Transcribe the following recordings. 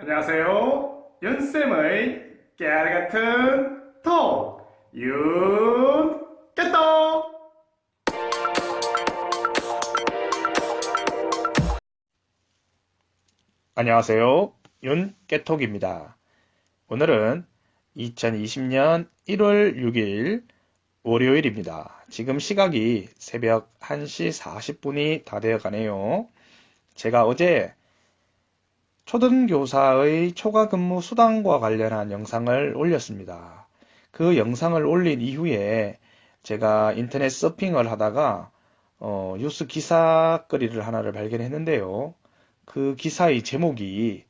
안녕하세요. 윤쌤의 깨알 같은 톡! 윤깨떡! 안녕하세요. 윤깨톡입니다. 오늘은 2020년 1월 6일 월요일입니다. 지금 시각이 새벽 1시 40분이 다 되어 가네요. 제가 어제 초등교사의 초과 근무 수당과 관련한 영상을 올렸습니다. 그 영상을 올린 이후에 제가 인터넷 서핑을 하다가 어, 뉴스 기사거리를 하나를 발견했는데요. 그 기사의 제목이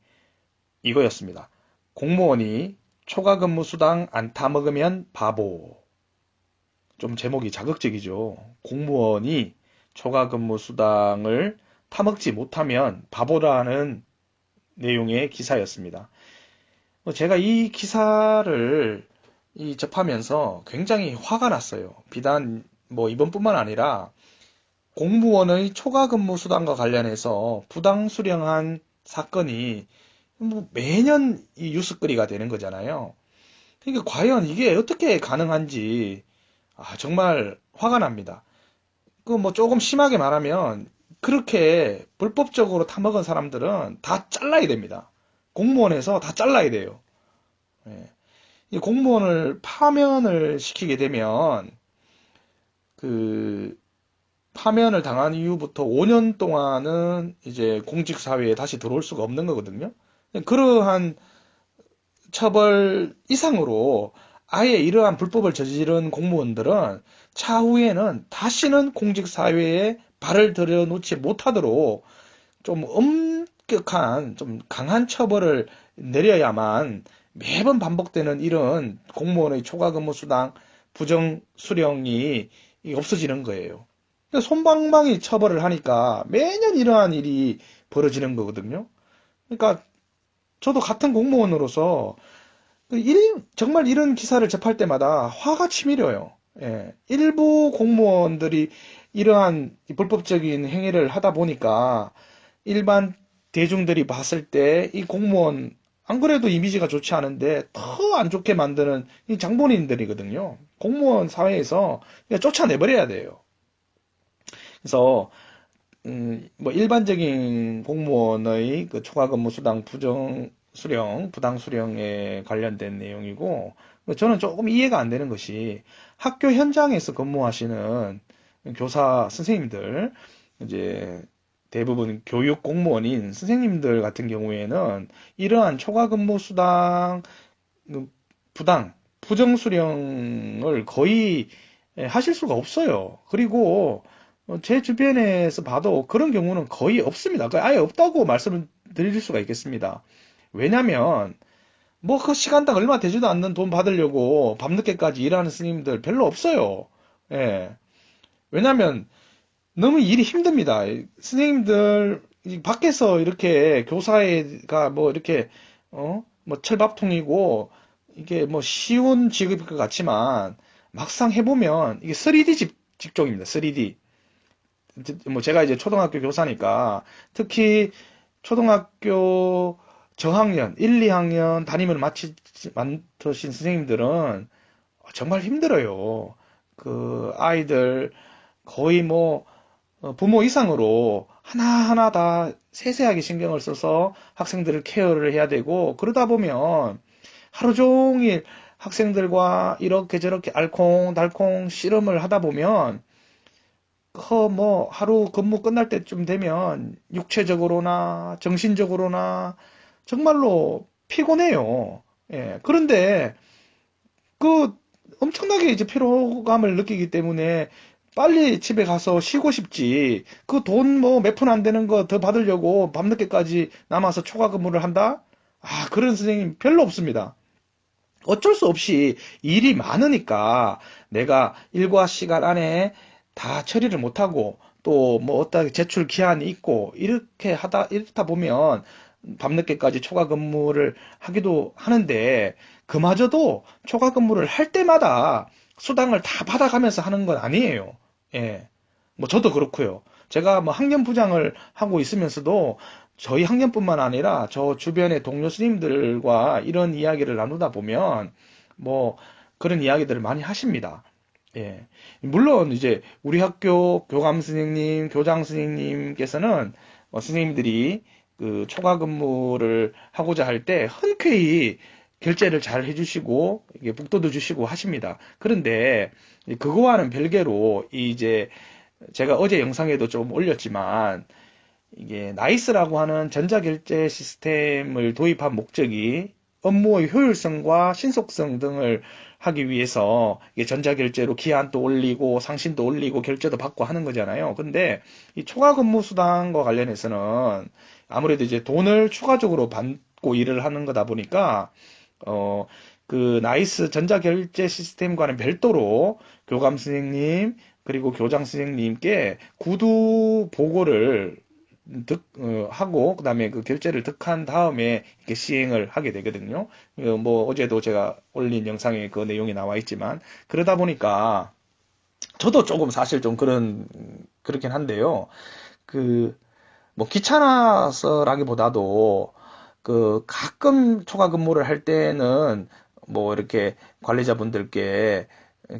이거였습니다. 공무원이 초과 근무 수당 안 타먹으면 바보. 좀 제목이 자극적이죠. 공무원이 초과 근무 수당을 타먹지 못하면 바보라는 내용의 기사였습니다. 뭐 제가 이 기사를 이 접하면서 굉장히 화가 났어요. 비단 뭐 이번뿐만 아니라 공무원의 초과 근무 수당과 관련해서 부당 수령한 사건이 뭐 매년 이 뉴스거리가 되는 거잖아요. 그러니까 과연 이게 어떻게 가능한지 아, 정말 화가 납니다. 그 뭐 조금 심하게 말하면 그렇게 불법적으로 타먹은 사람들은 다 잘라야 됩니다. 공무원에서 다 잘라야 돼요. 예. 이 공무원을 파면을 시키게 되면 그 파면을 당한 이후부터 5년 동안은 이제 공직 사회에 다시 들어올 수가 없는 거거든요. 그러한 처벌 이상으로 아예 이러한 불법을 저지른 공무원들은 차후에는 다시는 공직 사회에 발을 들여놓지 못하도록 좀 엄격한, 좀 강한 처벌을 내려야만 매번 반복되는 이런 공무원의 초과 근무 수당 부정 수령이 없어지는 거예요. 솜방망이 처벌을 하니까 매년 이러한 일이 벌어지는 거거든요. 그러니까 저도 같은 공무원으로서 그 일, 정말 이런 기사를 접할 때마다 화가 치밀어요. 예. 일부 공무원들이 이러한 불법적인 행위를 하다 보니까 일반 대중들이 봤을 때 이 공무원 안 그래도 이미지가 좋지 않은데 더 안 좋게 만드는 이 장본인들이거든요. 공무원 사회에서 쫓아내버려야 돼요. 그래서 음, 뭐 일반적인 공무원의 그 초과 근무 수당 부정 수령, 부당 수령에 관련된 내용이고 저는 조금 이해가 안 되는 것이 학교 현장에서 근무하시는 교사 선생님들 이제 대부분 교육 공무원인 선생님들 같은 경우에는 이러한 초과 근무 수당 그 부당 부정 수령을 거의 하실 수가 없어요. 그리고 제 주변에서 봐도 그런 경우는 거의 없습니다. 아예 없다고 말씀을 드릴 수가 있겠습니다. 왜냐면 뭐 그 시간당 얼마 되지도 않는 돈 받으려고 밤늦게까지 일하는 스님들 별로 없어요. 예. 왜냐면 너무 일이 힘듭니다. 스님들 밖에서 이렇게 교사가 뭐 이렇게 어 뭐 철밥통이고 이게 뭐 쉬운 직업일 것 같지만 막상 해보면 이게 3D 직, 직종입니다. 3D. 뭐 제가 이제 초등학교 교사니까 특히 초등학교 저학년 1, 2학년 담임을 맡으신 선생님들은 정말 힘들어요. 그 아이들 거의 뭐 어, 부모 이상으로 하나하나 다 세세하게 신경을 써서 학생들을 케어를 해야 되고 그러다 보면 하루 종일 학생들과 이렇게 저렇게 알콩달콩 씨름을 하다 보면 그뭐 하루 근무 끝날 때쯤 되면 육체적으로나 정신적으로나 정말로 피곤해요. 예. 그런데 그 엄청나게 이제 피로감을 느끼기 때문에 빨리 집에 가서 쉬고 싶지. 그 돈 뭐 몇 푼 안 되는 거 더 받으려고 밤늦게까지 남아서 초과 근무를 한다? 아, 그런 선생님 별로 없습니다. 어쩔 수 없이 일이 많으니까 내가 일과 시간 안에 다 처리를 못하고 또 뭐 어떤 제출 기한이 있고 이렇게 하다 이렇다 보면 밤늦게까지 초과 근무를 하기도 하는데 그마저도 초과 근무를 할 때마다 수당을 다 받아가면서 하는 건 아니에요. 예. 뭐 저도 그렇고요. 제가 뭐 학년 부장을 하고 있으면서도 저희 학년뿐만 아니라 저 주변의 동료 스님들과 이런 이야기를 나누다 보면 뭐 그런 이야기들을 많이 하십니다. 예. 물론 이제 우리 학교 교감 선생님, 교장 선생님께서는 어, 선생님들이 그 초과 근무를 하고자 할 때 흔쾌히 결제를 잘 해주시고 이게 복도도 주시고 하십니다. 그런데 그거와는 별개로 이제 제가 어제 영상에도 좀 올렸지만 이게 나이스라고 하는 전자결제 시스템을 도입한 목적이 업무의 효율성과 신속성 등을 하기 위해서 이게 전자결제로 기한도 올리고 상신도 올리고 결제도 받고 하는 거잖아요. 근데 이 초과 근무 수당과 관련해서는 아무래도 이제 돈을 추가적으로 받고 일을 하는 거다 보니까 어, 그 나이스 전자결제 시스템과는 별도로 교감 선생님 그리고 교장 선생님께 구두 보고를 득, 어, 하고, 그 다음에 그 결제를 득한 다음에 이렇게 시행을 하게 되거든요. 어, 뭐, 어제도 제가 올린 영상에 그 내용이 나와 있지만, 그러다 보니까, 저도 조금 사실 좀 그런, 그렇긴 한데요. 그, 뭐, 귀찮아서라기보다도, 그, 가끔 초과 근무를 할 때는, 뭐, 이렇게 관리자분들께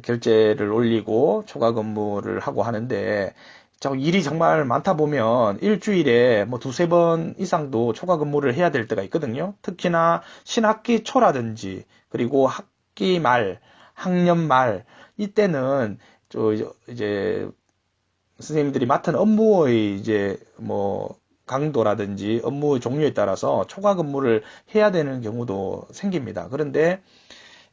결제를 올리고 초과 근무를 하고 하는데, 저 일이 정말 많다 보면 일주일에 뭐 두세 번 이상도 초과 근무를 해야 될 때가 있거든요. 특히나 신학기 초라든지 그리고 학기 말, 학년 말 이때는 저 이제 선생님들이 맡은 업무의 이제 뭐 강도라든지 업무의 종류에 따라서 초과 근무를 해야 되는 경우도 생깁니다. 그런데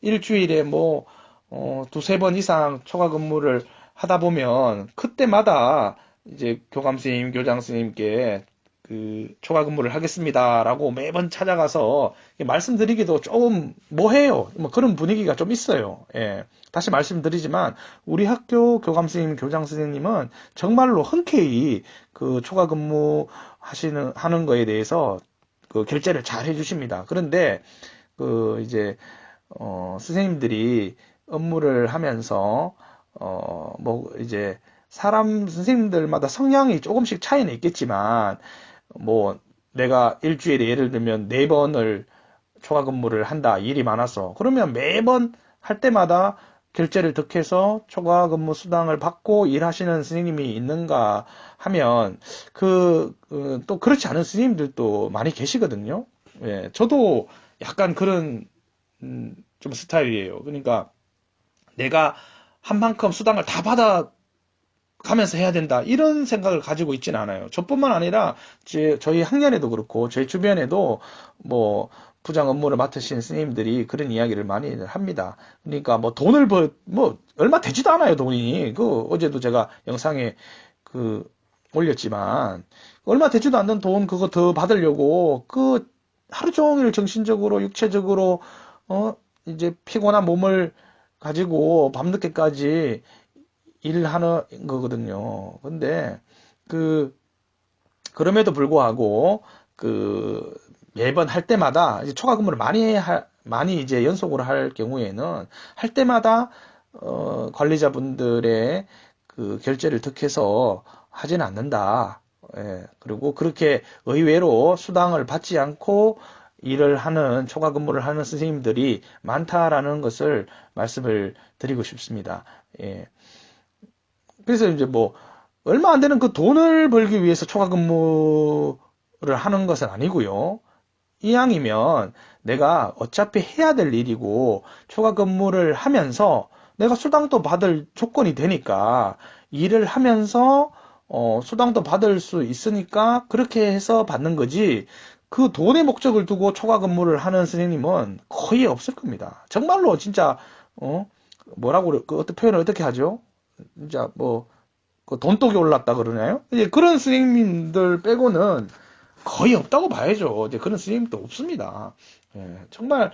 일주일에 뭐 어, 두세 번 이상 초과 근무를 하다 보면 그때마다 이제 교감 선생님, 교장 선생님께 그 초과 근무를 하겠습니다라고 매번 찾아가서 말씀드리기도 조금 뭐해요. 뭐 그런 분위기가 좀 있어요. 예. 다시 말씀드리지만 우리 학교 교감 선생님, 교장 선생님은 정말로 흔쾌히 그 초과 근무 하시는 하는 거에 대해서 그 결제를 잘 해주십니다. 그런데 그 이제 어 선생님들이 업무를 하면서 어 뭐 이제 사람 선생님들마다 성향이 조금씩 차이는 있겠지만 뭐 내가 일주일에 예를 들면 네 번을 초과 근무를 한다 일이 많아서 그러면 매번 할 때마다 결제를 득해서 초과 근무 수당을 받고 일하시는 선생님이 있는가 하면 그 또 그렇지 않은 선생님들도 많이 계시거든요. 예, 저도 약간 그런 음, 좀 스타일이에요. 그러니까 내가 한 만큼 수당을 다 받아 가면서 해야 된다. 이런 생각을 가지고 있지는 않아요. 저뿐만 아니라 제, 저희 학년에도 그렇고 제 주변에도 뭐 부장 업무를 맡으신 스님들이 그런 이야기를 많이 합니다. 그러니까 뭐 돈을 벌, 뭐 얼마 되지도 않아요, 돈이. 그 어제도 제가 영상에 그 올렸지만 얼마 되지도 않는 돈 그거 더 받으려고 그 하루 종일 정신적으로 육체적으로 어 이제 피곤한 몸을 가지고 밤늦게까지 일을 하는 거거든요. 근데 그 그럼에도 불구하고 그 매번 할 때마다 이제 초과 근무를 많이 하, 많이 이제 연속으로 할 경우에는 할 때마다 어 관리자분들의 그 결제를 득해서 하지는 않는다. 예, 그리고 그렇게 의외로 수당을 받지 않고 일을 하는 초과 근무를 하는 선생님들이 많다라는 것을 말씀을 드리고 싶습니다. 예. 그래서 이제 뭐 얼마 안 되는 그 돈을 벌기 위해서 초과 근무를 하는 것은 아니고요. 이왕이면 내가 어차피 해야 될 일이고 초과 근무를 하면서 내가 수당도 받을 조건이 되니까 일을 하면서 어, 수당도 받을 수 있으니까 그렇게 해서 받는 거지. 그 돈의 목적을 두고 초과 근무를 하는 선생님은 거의 없을 겁니다. 정말로 진짜 어 뭐라고 그 어떤 표현을 어떻게 하죠? 진짜 뭐, 그 돈독이 올랐다 그러나요? 이제 그런 스님들 빼고는 거의 없다고 봐야죠. 이제 그런 스님도 없습니다. 예, 정말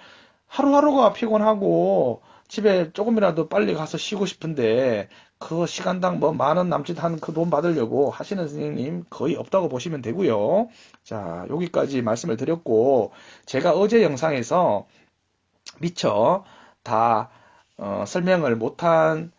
하루하루가 피곤하고 집에 조금이라도 빨리 가서 쉬고 싶은데 그 시간당 뭐 만 원 남짓 한 그 돈 받으려고 하시는 선생님 거의 없다고 보시면 되고요. 자, 여기까지 말씀을 드렸고 제가 어제 영상에서 미처 다 어, 설명을 못한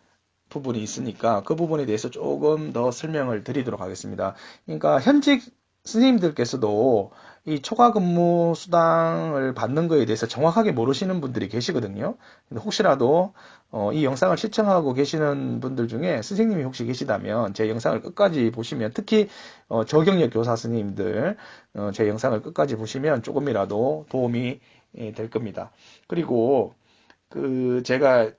부분이 있으니까 그 부분에 대해서 조금 더 설명을 드리도록 하겠습니다. 그러니까 현직 스님들께서도 이 초과 근무 수당을 받는 거에 대해서 정확하게 모르시는 분들이 계시거든요. 혹시라도 어, 이 영상을 시청하고 계시는 분들 중에 스승님이 혹시 계시다면 제 영상을 끝까지 보시면 특히 어, 저경력 교사 스님들 어, 제 영상을 끝까지 보시면 조금이라도 도움이 예, 될 겁니다. 그리고 그 제가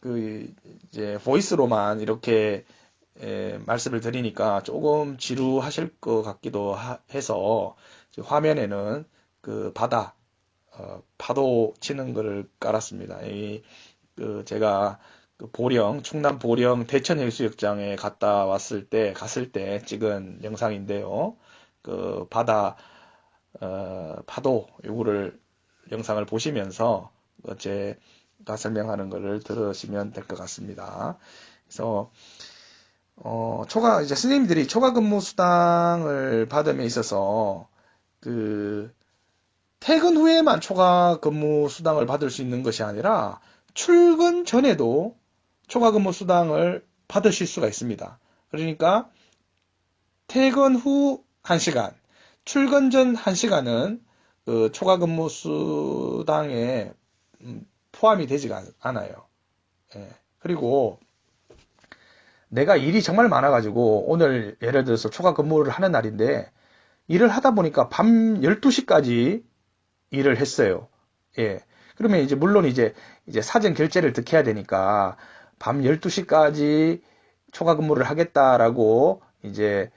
그 이제 보이스로만 이렇게 예, 말씀을 드리니까 조금 지루하실 것 같기도 하- 해서 화면에는 그 바다 어, 파도 치는 거를 깔았습니다. 이, 그 제가 그 보령 충남 보령 대천 해수욕장에 갔다 왔을 때 갔을 때 찍은 영상인데요. 그 바다 어, 파도 요거를 영상을 보시면서 어, 제가 설명하는 거를 들으시면 될 것 같습니다. 그래서 어, 초과, 이제 스님들이 초과 근무 수당을 받음에 있어서, 그, 퇴근 후에만 초과 근무 수당을 받을 수 있는 것이 아니라, 출근 전에도 초과 근무 수당을 받으실 수가 있습니다. 그러니까, 퇴근 후 1시간, 출근 전 1시간은 그 초과 근무 수당에 음, 포함이 되지가 않아요. 예. 그리고, 내가 일이 정말 많아가지고 오늘 예를 들어서 초과 근무를 하는 날인데 일을 하다 보니까 밤 12시까지 일을 했어요. 예. 그러면 이제 물론 이제 이제 사전 결제를 득해야 되니까 밤 12시까지 초과 근무를 하겠다라고 이제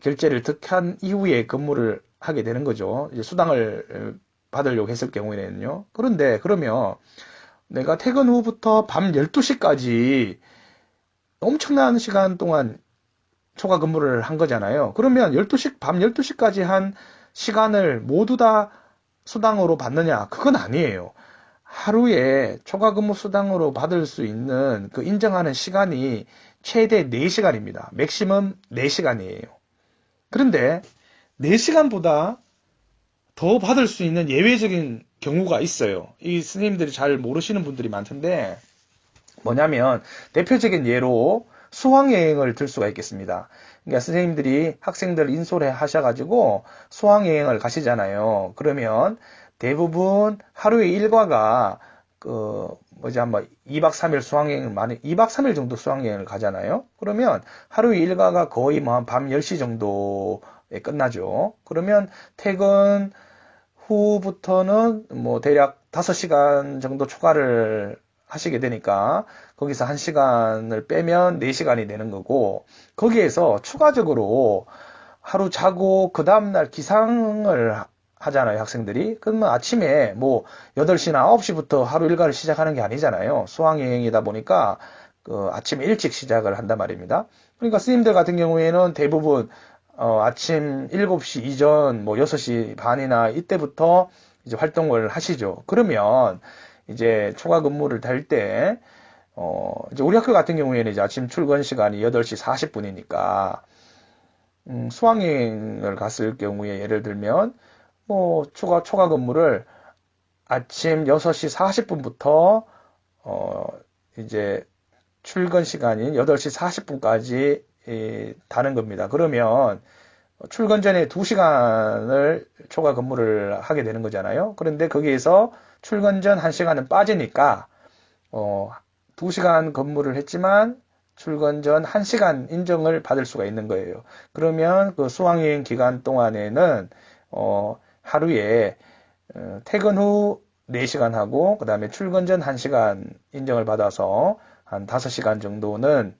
결제를 득한 이후에 근무를 하게 되는 거죠. 이제 수당을 받으려고 했을 경우에는요. 그런데 그러면 내가 퇴근 후부터 밤 12시까지 엄청난 시간 동안 초과 근무를 한 거잖아요. 그러면 12시, 밤 12시까지 한 시간을 모두 다 수당으로 받느냐? 그건 아니에요. 하루에 초과 근무 수당으로 받을 수 있는 그 인정하는 시간이 최대 4시간입니다. 맥시멈 4시간이에요. 그런데 4시간보다 더 받을 수 있는 예외적인 경우가 있어요. 이 스님들이 잘 모르시는 분들이 많던데, 뭐냐면 대표적인 예로 수학여행을 들 수가 있겠습니다. 그러니까 선생님들이 학생들 인솔해 하셔가지고 수학여행을 가시잖아요. 그러면 대부분 하루의 일과가 그 뭐지 한번 2박 3일 수학여행을 많이 2박 3일 정도 수학여행을 가잖아요. 그러면 하루의 일과가 거의 뭐한밤 10시 정도에 끝나죠. 그러면 퇴근 후부터는 뭐 대략 5시간 정도 초과를 하시게 되니까 거기서 1시간을 빼면 4시간이 되는 거고 거기에서 추가적으로 하루 자고 그 다음날 기상을 하잖아요 학생들이. 그러면 아침에 뭐 8시나 9시부터 하루 일과를 시작하는 게 아니잖아요. 수학여행이다 보니까 그 아침 일찍 시작을 한단 말입니다. 그러니까 스님들 같은 경우에는 대부분 어, 아침 7시 이전 뭐 6시 반이나 이때부터 이제 활동을 하시죠. 그러면 이제 초과 근무를 달 때, 어, 이제 우리 학교 같은 경우에는 이제 아침 출근 시간이 8시 40분이니까, 음, 수학여행을 갔을 경우에 예를 들면, 뭐, 초과, 초과 근무를 아침 6시 40분부터, 어, 이제 출근 시간인 8시 40분까지 다는 겁니다. 그러면, 출근 전에 2시간을 초과 근무를 하게 되는 거잖아요. 그런데 거기에서 출근 전 1시간은 빠지니까 어, 2시간 근무를 했지만 출근 전 1시간 인정을 받을 수가 있는 거예요. 그러면 그 수학여행 기간 동안에는 어, 하루에 어, 퇴근 후 4시간 하고 그 다음에 출근 전 1시간 인정을 받아서 한 5시간 정도는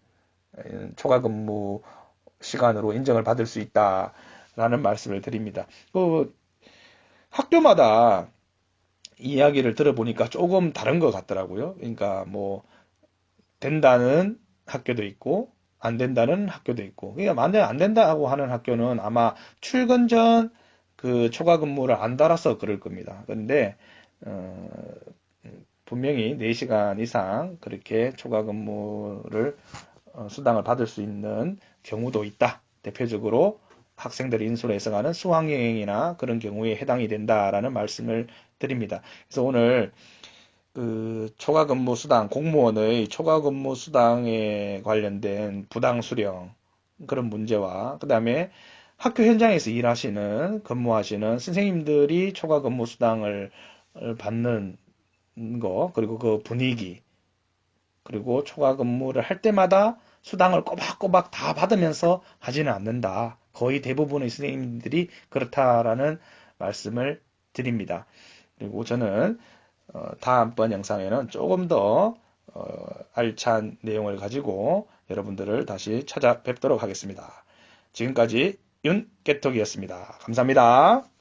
음, 초과 근무 시간으로 인정을 받을 수 있다라는 말씀을 드립니다. 그 학교마다 이야기를 들어보니까 조금 다른 것 같더라고요. 그러니까 뭐 된다는 학교도 있고 안 된다는 학교도 있고 그러니까 만약 안 된다고 하는 학교는 아마 출근 전 그 초과 근무를 안 달아서 그럴 겁니다. 근데 어, 분명히 4시간 이상 그렇게 초과 근무를 어, 수당을 받을 수 있는 경우도 있다. 대표적으로 학생들이 인솔해서 가는 수학여행이나 그런 경우에 해당이 된다라는 말씀을 드립니다. 그래서 오늘 그 초과 근무 수당, 공무원의 초과 근무 수당에 관련된 부당 수령 그런 문제와 그 다음에 학교 현장에서 일하시는, 근무하시는 선생님들이 초과 근무 수당을 받는 거, 그리고 그 분위기, 그리고 초과 근무를 할 때마다 수당을 꼬박꼬박 다 받으면서 하지는 않는다. 거의 대부분의 선생님들이 그렇다라는 말씀을 드립니다. 그리고 저는 어, 다음번 영상에는 조금 더 어, 알찬 내용을 가지고 여러분들을 다시 찾아뵙도록 하겠습니다. 지금까지 윤깨톡이었습니다. 감사합니다.